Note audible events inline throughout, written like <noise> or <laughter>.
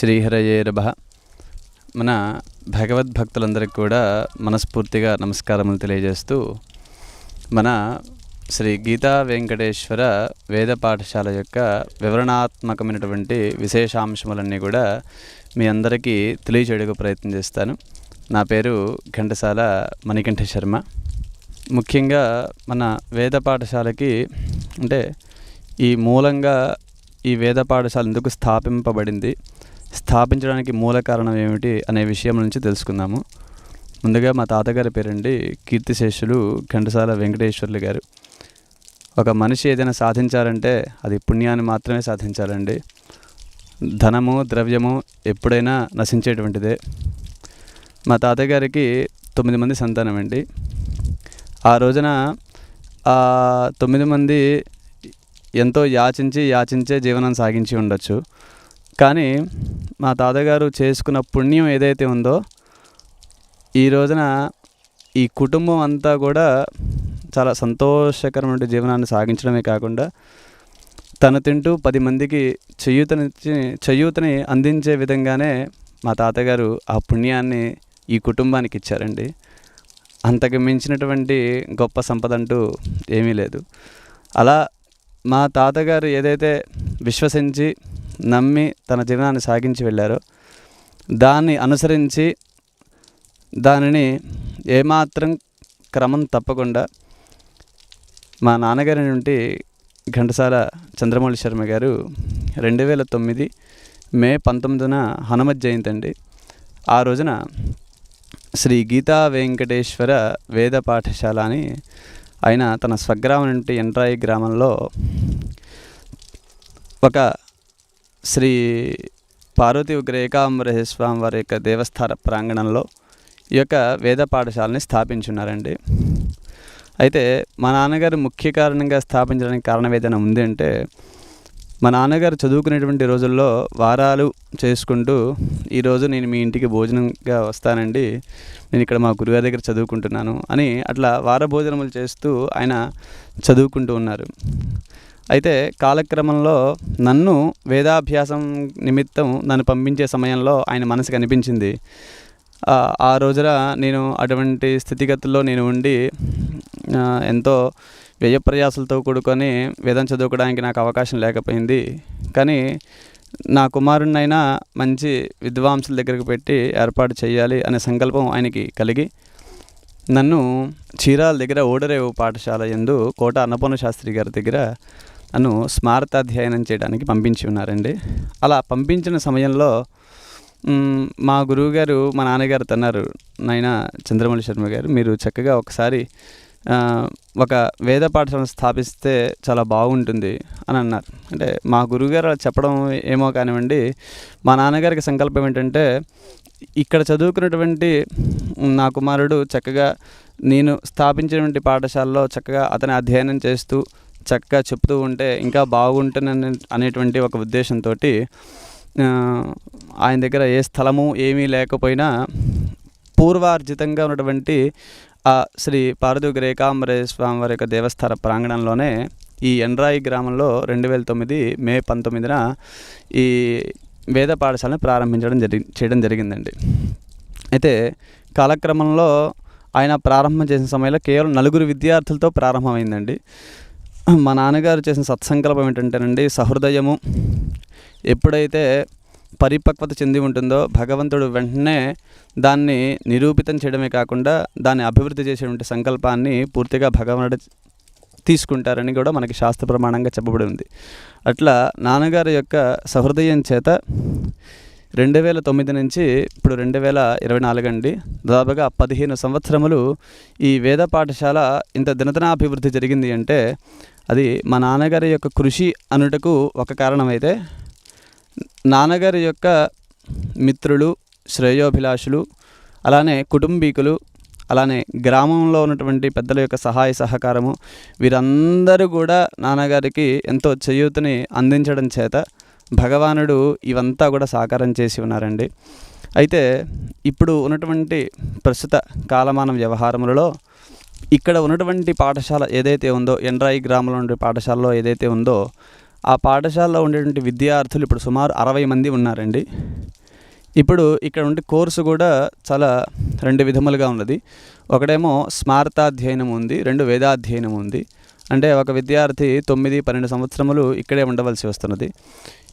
శ్రీహరయే నభ మన భగవద్భక్తులందరికీ కూడా మనస్ఫూర్తిగా నమస్కారములు తెలియజేస్తూ మన శ్రీ గీతా వెంకటేశ్వర వేద పాఠశాల యొక్క వివరణాత్మకమైనటువంటి విశేషాంశములన్నీ కూడా మీ అందరికీ తెలియచేయడానికి ప్రయత్నం చేస్తాను. నా పేరు ఘంటసాల మణికంఠ శర్మ. ముఖ్యంగా మన వేద పాఠశాలకి అంటే ఈ మూలంగా ఈ వేద పాఠశాల ఎందుకు స్థాపింపబడింది? స్థాపించడానికి మూల కారణం ఏమిటి అనే విషయం నుంచి తెలుసుకుందాము. ముందుగా మా తాతగారి పేరండి కీర్తిశేషులు ఘంటసాల వెంకటేశ్వర్లు గారు. ఒక మనిషి ఏదైనా సాధించాలంటే అది పుణ్యాన్ని మాత్రమే సాధించాలండి. ధనము ద్రవ్యము ఎప్పుడైనా నశించేటువంటిదే. మా తాతగారికి తొమ్మిది మంది సంతానం అండి ఆ రోజున ఆ తొమ్మిది మంది ఎంతో యాచించి యాచించే జీవనం సాగించి ఉండొచ్చు. కానీ మా తాతగారు చేసుకున్న పుణ్యం ఏదైతే ఉందో ఈ రోజున ఈ కుటుంబం అంతా కూడా చాలా సంతోషకరమైన జీవనాన్ని సాగించడమే కాకుండా తను తింటూ పది మందికి చేయూతనిచ్చి చేయూతని అందించే విధంగానే మా తాతగారు ఆ పుణ్యాన్ని ఈ కుటుంబానికి ఇచ్చారండి. అంతకు మించినటువంటి గొప్ప సంపద అంటూ ఏమీ లేదు. అలా మా తాతగారు ఏదైతే విశ్వసించి నమ్మి తన జీవనాన్ని సాగించి వెళ్ళారో. దాన్ని అనుసరించి దానిని ఏమాత్రం క్రమం తప్పకుండా మా నాన్నగారి నుండి ఘంటసాల చంద్రమౌళి శర్మ గారు రెండు వేల తొమ్మిది మే పంతొమ్మిదిన హనుమత్ జయంతి అండి. ఆ రోజున శ్రీ గీతా వెంకటేశ్వర వేద పాఠశాల అని ఆయన తన స్వగ్రామం నుండి ఎంట్రాయి గ్రామంలో ఒక శ్రీ పార్వతీ ఉగ్ర స్వామి వారి యొక్క దేవస్థాన ప్రాంగణంలో ఈ యొక్క వేద పాఠశాలని స్థాపించున్నారండి. అయితే మా నాన్నగారు ముఖ్య కారణంగా స్థాపించడానికి కారణం ఏదైనా ఉంది అంటే మా నాన్నగారు చదువుకునేటువంటి రోజుల్లో వారాలు చేసుకుంటూ ఈరోజు నేను మీ ఇంటికి భోజనంగా వస్తానండి. నేను ఇక్కడ మా గురుగారి దగ్గర చదువుకుంటున్నాను అని అట్లా వార భోజనములు చేస్తూ ఆయన చదువుకుంటూ ఉన్నారు. అయితే కాలక్రమంలో నన్ను వేదాభ్యాసం నిమిత్తం నన్ను పంపించే సమయంలో ఆయన మనసుకు అనిపించింది ఆ, రోజున నేను అటువంటి స్థితిగతుల్లో నేను ఉండి ఎంతో వ్యయ ప్రయాసాలతో కూడుకొని వేదం చదువుకోవడానికి నాకు అవకాశం లేకపోయింది. కానీ నా కుమారుణ్ణైనా మంచి విద్వాంసుల దగ్గరికి పెట్టి ఏర్పాటు చేయాలి అనే సంకల్పం ఆయనకి కలిగి నన్ను చీరాల దగ్గర ఓడరేవు పాఠశాల ఎందు కోట అన్నపూర్ణ శాస్త్రి గారి దగ్గర నన్ను స్మారతాధ్యయనం చేయడానికి పంపించి ఉన్నారండి. అలా పంపించిన సమయంలో మా గురువుగారు మా నాన్నగారు తన్నారు. నాయన చంద్రమౌళి శర్మ గారు మీరు చక్కగా ఒకసారి ఒక వేద పాఠశాలను స్థాపిస్తే చాలా బాగుంటుంది అని అన్నారు. అంటే మా గురువుగారు అలా చెప్పడం ఏమో కానివ్వండి మా నాన్నగారికి సంకల్పం ఏంటంటే ఇక్కడ చదువుకున్నటువంటి నా కుమారుడు చక్కగా నేను స్థాపించినటువంటి పాఠశాలలో చక్కగా అతని అధ్యయనం చేస్తూ చక్కగా చెప్తూ ఉంటే ఇంకా బాగుంటుందని అనేటువంటి ఒక ఉద్దేశంతో ఆయన దగ్గర ఏ స్థలము ఏమీ లేకపోయినా పూర్వార్జితంగా ఉన్నటువంటి ఆ శ్రీ పారదుగ రేకాంబరేశ్వర స్వామి వారి యొక్క దేవస్థాన ప్రాంగణంలోనే ఈ ఎండ్రాయి గ్రామంలో రెండు వేల తొమ్మిది మే పంతొమ్మిదిన ఈ వేద పాఠశాలను ప్రారంభించడం జరిగి చేయడం జరిగిందండి. అయితే కాలక్రమంలో ఆయన ప్రారంభం చేసిన సమయంలో కేవలం నలుగురు విద్యార్థులతో ప్రారంభమైందండి. మా నాన్నగారు చేసిన సత్సంకల్పం ఏంటంటేనండి సహృదయము ఎప్పుడైతే పరిపక్వత చెంది ఉంటుందో భగవంతుడు వెంటనే దాన్ని నిరూపితం చేయడమే కాకుండా దాన్ని అభివృద్ధి చేసేటువంటి సంకల్పాన్ని పూర్తిగా భగవానుడు తీసుకుంటారని కూడా మనకి శాస్త్ర ప్రమాణంగా చెప్పబడి ఉంది. అట్లా నాన్నగారి యొక్క సహృదయం చేత రెండు వేల తొమ్మిది నుంచి ఇప్పుడు రెండు వేల ఇరవై నాలుగు అండి దాదాపుగా పదిహేను సంవత్సరములు ఈ వేద పాఠశాల ఇంత దినదినాభివృద్ధి జరిగింది అంటే అది మా నాన్నగారి యొక్క కృషి అనుటకు ఒక కారణమైతే నాన్నగారి యొక్క మిత్రులు శ్రేయోభిలాషులు అలానే కుటుంబీకులు అలానే గ్రామంలో ఉన్నటువంటి పెద్దల యొక్క సహాయ సహకారము వీరందరూ కూడా నాన్నగారికి ఎంతో చేయూతని అందించడం చేత భగవానుడు ఇవంతా కూడా సాకారం చేసి ఉన్నారండి. అయితే ఇప్పుడు ఉన్నటువంటి ప్రస్తుత కాలమానం వ్యవహారములలో ఇక్కడ ఉన్నటువంటి పాఠశాల ఏదైతే ఉందో ఎండ్రాయి గ్రామంలో ఉండే పాఠశాలలో ఏదైతే ఉందో ఆ పాఠశాలలో ఉండేటువంటి విద్యార్థులు ఇప్పుడు సుమారు అరవై మంది ఉన్నారండి. ఇప్పుడు ఇక్కడ ఉండే కోర్సు కూడా చాలా రెండు విధములుగా ఉన్నది. ఒకటేమో స్మార్తాధ్యయనం ఉంది రెండు వేదాధ్యయనం ఉంది. అంటే ఒక విద్యార్థి తొమ్మిది పన్నెండు సంవత్సరములు ఇక్కడే ఉండవలసి వస్తున్నది.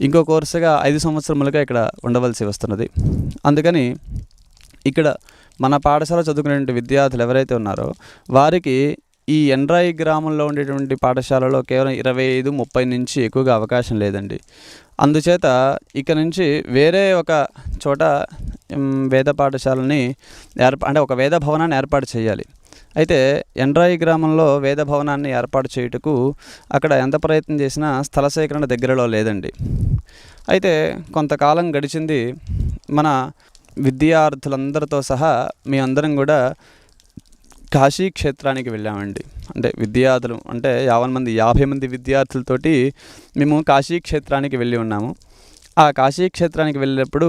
ఇంకో కోర్సుగా ఐదు సంవత్సరములుగా ఇక్కడ ఉండవలసి వస్తున్నది. అందుకని ఇక్కడ మన పాఠశాల చదువుకునే విద్యార్థులు ఎవరైతే ఉన్నారో వారికి ఈ ఎండ్రాయి గ్రామంలో ఉండేటువంటి పాఠశాలలో కేవలం ఇరవై ఐదు ముప్పై నుంచి ఎక్కువగా అవకాశం లేదండి. అందుచేత ఇక నుంచి వేరే ఒక చోట వేద పాఠశాలని ఏర్పా అంటే ఒక వేద భవనాన్ని ఏర్పాటు చేయాలి. అయితే ఎండ్రాయి గ్రామంలో వేద భవనాన్ని ఏర్పాటు చేయుటకు అక్కడ ఎంత ప్రయత్నం చేసినా స్థల సేకరణ దగ్గరలో లేదండి. అయితే కొంతకాలం గడిచింది మన విద్యార్థులందరితో సహా మీ అందరం కూడా కాశీ క్షేత్రానికి వెళ్ళామండి. అంటే విద్యార్థులు అంటే యాభై మంది యాభై మంది విద్యార్థులతోటి మేము కాశీ క్షేత్రానికి వెళ్ళి ఉన్నాము. ఆ కాశీ క్షేత్రానికి వెళ్ళినప్పుడు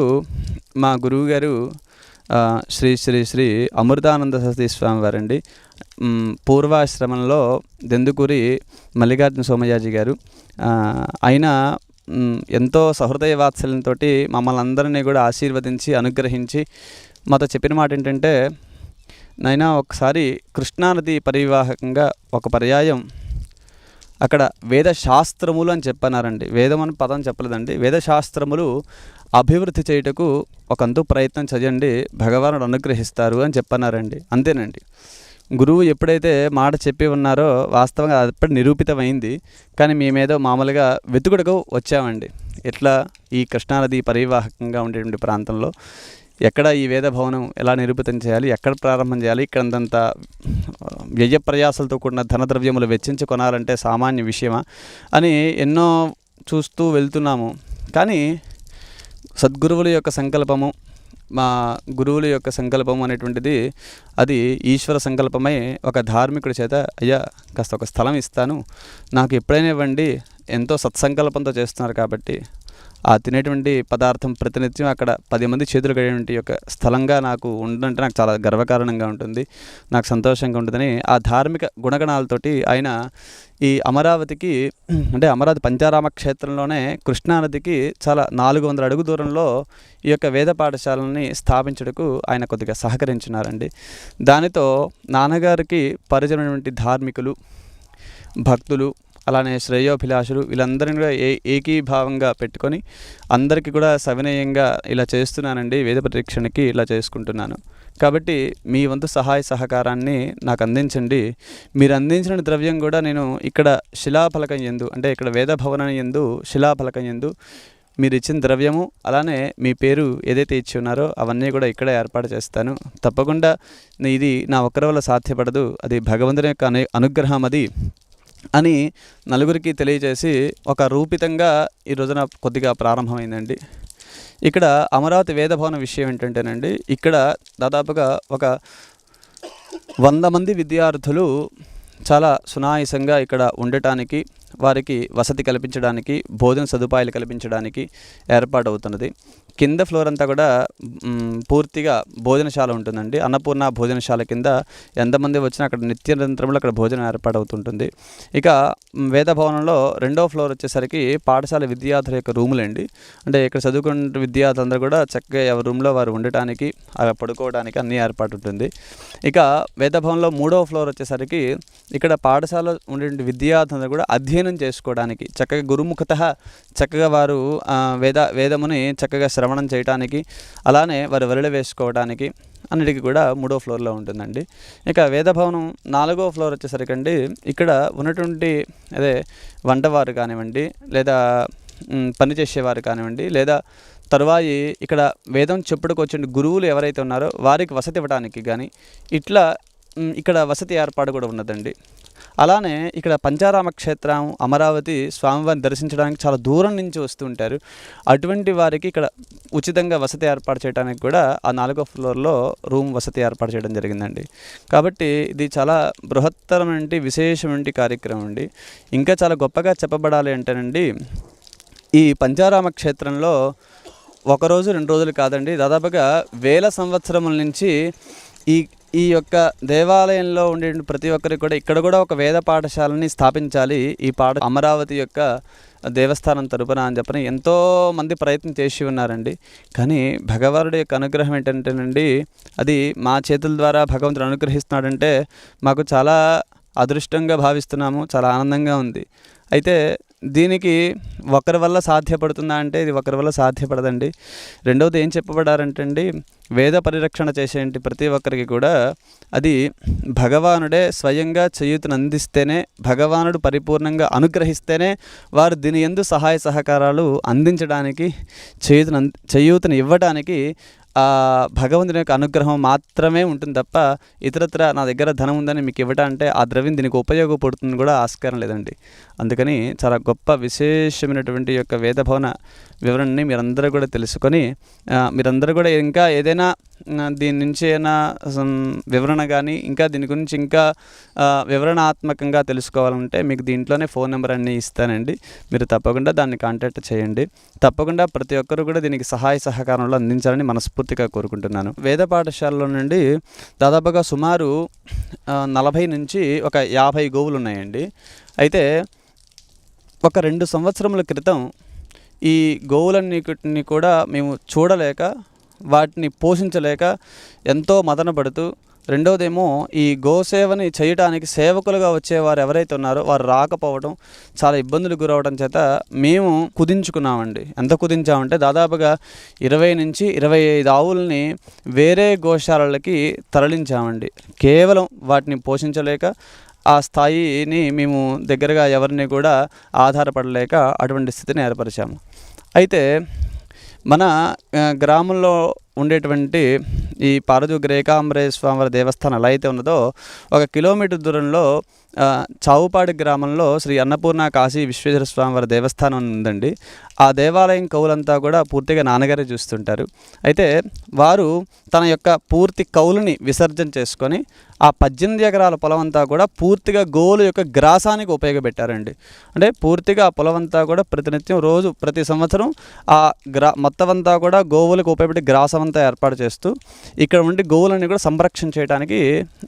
మా గురువు గారు శ్రీ శ్రీ శ్రీ అమృతానంద సరస్వతి స్వామి వారండి. పూర్వాశ్రమంలో దెందుకూరి మల్లికార్జున సోమయాజి గారు ఆయన ఎంతో సహృదయ వాత్సల్యంతో మమ్మల్ని అందరినీ కూడా ఆశీర్వదించి అనుగ్రహించి మాతో చెప్పిన మాట ఏంటంటే నైనా ఒకసారి కృష్ణానది పరివాహకంగా ఒక పర్యాయం అక్కడ వేద శాస్త్రములు అని చెప్పన్నారండి. వేదం అని పదం చెప్పలేదండి. వేద శాస్త్రములు అభివృద్ధి చేయుటకు ఒకంతు ప్రయత్నం చేయండి. భగవానుడు అనుగ్రహిస్తారు అని చెప్పన్నారండి. అంతేనండి. గురువు ఎప్పుడైతే మాట చెప్పి ఉన్నారో వాస్తవంగా అది నిరూపితమైంది. కానీ మేమేదో మామూలుగా వెతుకుడుకు వచ్చామండి. ఎట్లా ఈ కృష్ణానది పరివాహకంగా ఉండేటువంటి ప్రాంతంలో ఎక్కడ ఈ వేద భవనం ఎలా నిరూపితం చేయాలి ఎక్కడ ప్రారంభం చేయాలి ఇక్కడంతంత వ్యయ ప్రయాసాలతో కూడిన ధనద్రవ్యములు వెచ్చించి కొనాలంటే సామాన్య విషయమా అని ఎన్నో చూస్తూ వెళ్తున్నాము. కానీ సద్గురువుల యొక్క సంకల్పము మా గురువుల యొక్క సంకల్పం అనేటువంటిది అది ఈశ్వర సంకల్పమై ఒక ధార్మికుడి చేత అయ్యా కాస్త ఒక స్థలం ఇస్తాను. నాకు ఎప్పుడైనా ఇవ్వండి. ఎంతో సత్సంకల్పంతో చేస్తున్నారు కాబట్టి ఆ తినేటువంటి పదార్థం ప్రతినిత్యం అక్కడ పది మంది చేతులు కడిగినటువంటి యొక్క స్థలంగా నాకు ఉండంటే నాకు చాలా గర్వకారణంగా ఉంటుంది. నాకు సంతోషంగా ఉంటుందని ఆ ధార్మిక గుణగణాలతోటి ఆయన ఈ అమరావతికి <clears throat> అంటే అమరావతి పంచారామ క్షేత్రంలోనే కృష్ణానదికి చాలా నాలుగు వందల అడుగు దూరంలో ఈ యొక్క వేద పాఠశాలని స్థాపించుటకు ఆయన కొద్దిగా సహకరించినారండి. దానితో నాన్నగారికి పరిచయమైనటువంటి ధార్మికులు భక్తులు అలానే శ్రేయోభిలాషులు వీళ్ళందరినీ కూడా ఏ ఏకీభావంగా పెట్టుకొని అందరికీ కూడా సవినయంగా ఇలా చేస్తున్నానండి వేద పరీక్షణకి ఇలా చేసుకుంటున్నాను. కాబట్టి మీ వంతు సహాయ సహకారాన్ని నాకు అందించండి. మీరు అందించిన ద్రవ్యం కూడా నేను ఇక్కడ శిలాఫలకం ఎందు అంటే ఇక్కడ వేద భవనం ఎందు శిలాఫలకం ఎందు మీరు ఇచ్చిన ద్రవ్యము అలానే మీ పేరు ఏదైతే ఇచ్చి ఉన్నారో అవన్నీ కూడా ఇక్కడే ఏర్పాటు చేస్తాను. తప్పకుండా ఇది నా ఒక్కరి వల్ల సాధ్యపడదు. అది భగవంతుని యొక్క అనుగ్రహం అది. అని నలుగురికి తెలియజేసి ఒక రూపితంగా ఈ రోజున కొద్దిగా ప్రారంభమైందండి. ఇక్కడ అమరావతి వేదభవన విషయం ఏంటంటేనండి ఇక్కడ దాదాపుగా ఒక వంద మంది విద్యార్థులు చాలా సునాయసంగా ఇక్కడ ఉండటానికి వారికి వసతి కల్పించడానికి భోజన సదుపాయాలు కల్పించడానికి ఏర్పాటు అవుతున్నది కింద ఫ్లోర్ అంతా కూడా పూర్తిగా భోజనశాల ఉంటుందండి. అన్నపూర్ణ భోజనశాల కింద ఎంతమంది వచ్చినా అక్కడ నిత్య నిరంతరంలో అక్కడ భోజనం ఏర్పాటవుతుంటుంది. ఇక వేదభవనంలో వేద భవనంలో రెండో ఫ్లోర్ వచ్చేసరికి పాఠశాల విద్యార్థుల యొక్క రూములండి. అంటే ఇక్కడ చదువుకున్న విద్యార్థులందరూ కూడా చక్కగా ఎవరి రూమ్లో వారు ఉండటానికి అలా పడుకోవడానికి అన్ని ఏర్పాటు ఉంటుంది ఇక వేద భవనంలో మూడో ఫ్లోర్ వచ్చేసరికి ఇక్కడ పాఠశాల ఉండే విద్యార్థులందరూ కూడా అధ్యయనం చేసుకోవడానికి చక్కగా గురుముఖత చక్కగా వారు ఆ, వేద వేదముని చక్కగా శ్రవణ చేయడానికి అలానే వారు వరిలో వేసుకోవడానికి అన్నిటికీ కూడా మూడో ఫ్లోర్లో ఉంటుందండి. ఇక వేదభవనం నాలుగో ఫ్లోర్ వచ్చేసరికండి ఇక్కడ ఉన్నటువంటి అదే వంటవారు కానివ్వండి లేదా పనిచేసేవారు పని చేసేవారు కానివ్వండి లేదా తరువాయి ఇక్కడ వేదం చెప్పుడుకు వచ్చిన గురువులు ఎవరైతే ఉన్నారో వారికి వసతి ఇవ్వడానికి కానీ ఇట్లా ఇక్కడ వసతి ఏర్పాటు కూడా ఉన్నదండి. అలానే ఇక్కడ పంచారామ క్షేత్రం అమరావతి స్వామివారిని దర్శించడానికి చాలా దూరం నుంచి వస్తుంటారు. అటువంటి వారికి ఇక్కడ ఉచితంగా వసతి ఏర్పాటు చేయడానికి కూడా ఆ నాలుగో ఫ్లోర్లో రూమ్ వసతి ఏర్పాటు చేయడం జరిగిందండి. కాబట్టి ఇది చాలా బృహత్తరమైన విశేషమైన కార్యక్రమం అండి. ఇంకా చాలా గొప్పగా చెప్పబడాలి అంటేనండి ఈ పంచారామ క్షేత్రంలో ఒకరోజు రెండు రోజులు కాదండి దాదాపుగా వేల సంవత్సరముల నుంచి ఈ ఈ యొక్క దేవాలయంలో ఉండే ప్రతి ఒక్కరికి కూడా ఇక్కడ కూడా ఒక వేద పాఠశాలని స్థాపించాలి. ఈ పాఠ అమరావతి యొక్క దేవస్థానం తరపున అని చెప్పని ఎంతో మంది ప్రయత్నం చేసి ఉన్నారండి. కానీ భగవానుడి యొక్క అనుగ్రహం ఏంటంటేనండి అది మా చేతుల ద్వారా భగవంతుడు అనుగ్రహిస్తున్నాడంటే మాకు చాలా అదృష్టంగా భావిస్తున్నాము చాలా ఆనందంగా ఉంది. అయితే దీనికి ఒకరి వల్ల సాధ్యపడుతుందా అంటే ఇది ఒకరి వల్ల సాధ్యపడదండి. రెండవది ఏం చెప్పబడారంటే అండి వేద పరిరక్షణ చేసేంటి ప్రతి ఒక్కరికి కూడా అది భగవానుడే స్వయంగా చేయుతను అందిస్తేనే భగవానుడు పరిపూర్ణంగా అనుగ్రహిస్తేనే వారు దీని ఎందు సహాయ సహకారాలు అందించడానికి చేయుతను చేయూతను ఇవ్వడానికి భగవంతుని యొక్క అనుగ్రహం మాత్రమే ఉంటుంది తప్ప ఇతరత్ర నా దగ్గర ధనం ఉందని మీకు ఇవ్వటం అంటే ఆ ద్రవ్యం దీనికి ఉపయోగపడుతుంది కూడా ఆస్కారం లేదండి. అందుకని చాలా గొప్ప విశేషమైనటువంటి యొక్క వేదభవన వివరణని మీరందరూ కూడా తెలుసుకొని మీరందరూ కూడా ఇంకా ఏదైనా దీని నుంచి అయినా వివరణ కానీ ఇంకా దీని గురించి ఇంకా వివరణాత్మకంగా తెలుసుకోవాలంటే మీకు దీంట్లోనే ఫోన్ నెంబర్ అన్నీ ఇస్తానండి. మీరు తప్పకుండా దాన్ని కాంటాక్ట్ చేయండి. తప్పకుండా ప్రతి ఒక్కరు కూడా దీనికి సహాయ సహకారంలో అందించాలని మనస్ఫూర్తిగా కోరుకుంటున్నాను. వేద పాఠశాలలో నుండి దాదాపుగా సుమారు నలభై నుంచి ఒక యాభై గోవులు ఉన్నాయండి అయితే ఒక రెండు సంవత్సరముల క్రితం ఈ గోవులన్నిటిని కూడా మేము చూడలేక వాటిని పోషించలేక ఎంతో మదన పడుతూ రెండవదేమో ఈ గోసేవని చేయటానికి సేవకులుగా వచ్చేవారు ఎవరైతే ఉన్నారో వారు రాకపోవడం చాలా ఇబ్బందులు గురవడం చేత మేము కుదించుకున్నామండి. ఎంత కుదించామంటే దాదాపుగా ఇరవై నుంచి ఇరవై ఐదు ఆవుల్ని వేరే గోశాలలకి తరలించామండి. కేవలం వాటిని పోషించలేక ఆ స్థాయిని మేము దగ్గరగా ఎవరిని కూడా ఆధారపడలేక అటువంటి స్థితిని ఏర్పరిచాము. అయితే మన గ్రామంలో ఉండేటువంటి ఈ పారదు గ్రేకాంబరేశ్వర దేవస్థానం ఎలా అయితే ఉన్నదో ఒక కిలోమీటర్ దూరంలో చావుపాడి గ్రామంలో శ్రీ అన్నపూర్ణ కాశీ విశ్వేశ్వర స్వామివారి దేవస్థానం ఉందండి. ఆ దేవాలయం కౌలంతా కూడా పూర్తిగా నాన్నగారే చూస్తుంటారు. అయితే వారు తన యొక్క పూర్తి కౌలుని విసర్జన చేసుకొని ఆ పద్దెనిమిది ఎకరాల పొలం అంతా కూడా పూర్తిగా గోవుల యొక్క గ్రాసానికి ఉపయోగపెట్టారండి. అంటే పూర్తిగా ఆ పొలం అంతా కూడా ప్రతినిత్యం రోజు ప్రతి సంవత్సరం ఆ గ్రా మొత్తం అంతా కూడా గోవులకు ఉపయోగపెట్టి గ్రాసం అంతా ఏర్పాటు చేస్తూ ఇక్కడ ఉండి గోవులని కూడా సంరక్షణ చేయడానికి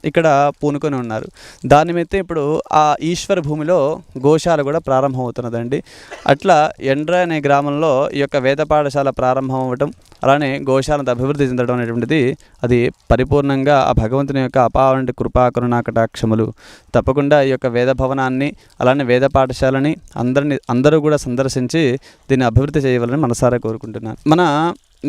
ఇక్కడ పూనుకొని ఉన్నారు. దాని మీద ఇప్పుడు ఆ ఈశ్వర భూమిలో గోశాల కూడా ప్రారంభమవుతున్నదండి. అట్లా ఎండ్ర అనే గ్రామంలో ఈ యొక్క వేద పాఠశాల ప్రారంభం అవ్వటం అలానే గోశాలను అభివృద్ధి చెందడం అనేటువంటిది అది పరిపూర్ణంగా ఆ భగవంతుని యొక్క అపావంటి కృపా కరుణా కటాక్షములు. తప్పకుండా ఈ యొక్క వేద భవనాన్ని అలానే వేద పాఠశాలని అందరిని అందరూ కూడా సందర్శించి దీన్ని అభివృద్ధి చేయవాలని మనసారా కోరుకుంటున్నాను. మన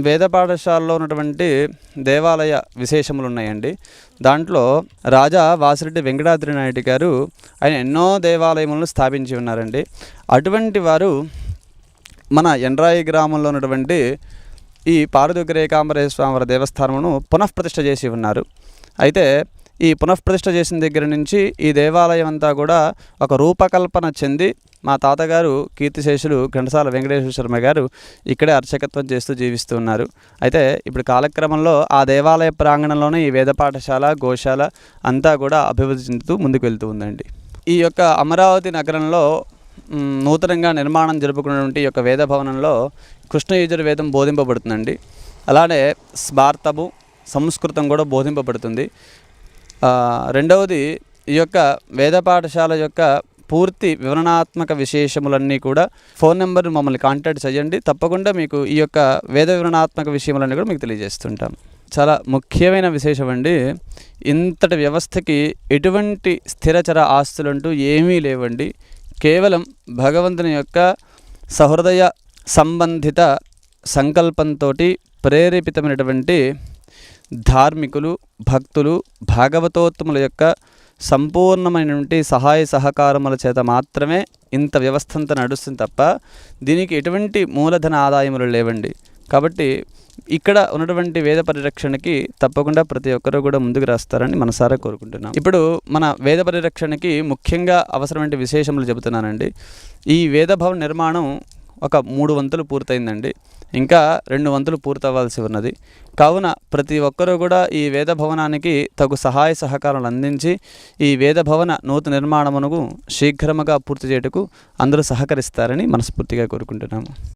వేద పాఠశాలలో ఉన్నటువంటి దేవాలయ విశేషములు ఉన్నాయండి దాంట్లో రాజా వాసిరెడ్డి వెంకటాద్రి నాయుడు గారు ఆయన ఎన్నో దేవాలయములను స్థాపించి ఉన్నారండి. అటువంటి వారు మన ఎండ్రాయి గ్రామంలో ఉన్నటువంటి ఈ పారదుగ్రేకాంబరేశ్వర దేవస్థానమును పునఃప్రతిష్ఠ చేసి ఉన్నారు. అయితే ఈ పునఃప్రతిష్ఠ చేసిన దగ్గర నుంచి ఈ దేవాలయం అంతా కూడా ఒక రూపకల్పన చెంది మా తాతగారు కీర్తిశేషులు ఘంటసాల వెంకటేశ్వర శర్మ గారు ఇక్కడే అర్చకత్వం చేస్తూ జీవిస్తూ ఉన్నారు. అయితే ఇప్పుడు కాలక్రమంలో ఆ దేవాలయ ప్రాంగణంలోనే ఈ వేద పాఠశాల గోశాల అంతా కూడా అభివృద్ధి చెందుతూ ముందుకు వెళ్తూ ఉందండి. ఈ యొక్క అమరావతి నగరంలో నూతనంగా నిర్మాణం జరుపుకున్నటువంటి ఈ యొక్క వేద భవనంలో కృష్ణయజుర్వేదం బోధింపబడుతుందండి. అలానే స్మార్తము సంస్కృతం కూడా బోధింపబడుతుంది. రెండవది ఈ యొక్క వేద పాఠశాల యొక్క పూర్తి వివరణాత్మక విశేషములన్నీ కూడా ఫోన్ నెంబర్ మమ్మల్ని కాంటాక్ట్ చేయండి. తప్పకుండా మీకు ఈ యొక్క వేద వివరణాత్మక విషయములన్నీ కూడా మీకు తెలియజేస్తుంటాం. చాలా ముఖ్యమైన విశేషం అండి. ఇంతటి వ్యవస్థకి ఎటువంటి స్థిరచర ఆస్తులంటూ ఏమీ లేవండి. కేవలం భగవంతుని యొక్క సహృదయ సంబంధిత సంకల్పంతో ప్రేరేపితమైనటువంటి ధార్మికులు భక్తులు భాగవతోత్తముల యొక్క సంపూర్ణమైనటువంటి సహాయ సహకారముల చేత మాత్రమే ఇంత వ్యవస్థ అంతా నడుస్తుంది తప్ప దీనికి ఎటువంటి మూలధన ఆదాయములు లేవండి. కాబట్టి ఇక్కడ ఉన్నటువంటి వేద పరిరక్షణకి తప్పకుండా ప్రతి ఒక్కరూ కూడా ముందుకు రాస్తారని మనసారా కోరుకుంటున్నాం. ఇప్పుడు మన వేద పరిరక్షణకి ముఖ్యంగా అవసరమైన విశేషములు చెబుతున్నానండి. ఈ వేద భవన నిర్మాణం ఒక మూడు వంతులు పూర్తయిందండి. ఇంకా రెండు వంతులు పూర్తవ్వాల్సి ఉన్నది. కావున ప్రతి ఒక్కరూ కూడా ఈ వేద భవనానికి తగు సహాయ సహకారాలు అందించి ఈ వేద భవన నూతన నిర్మాణమునకు శీఘ్రముగా పూర్తి చేయుటకు అందరూ సహకరిస్తారని మనస్ఫూర్తిగా కోరుకుంటున్నాము.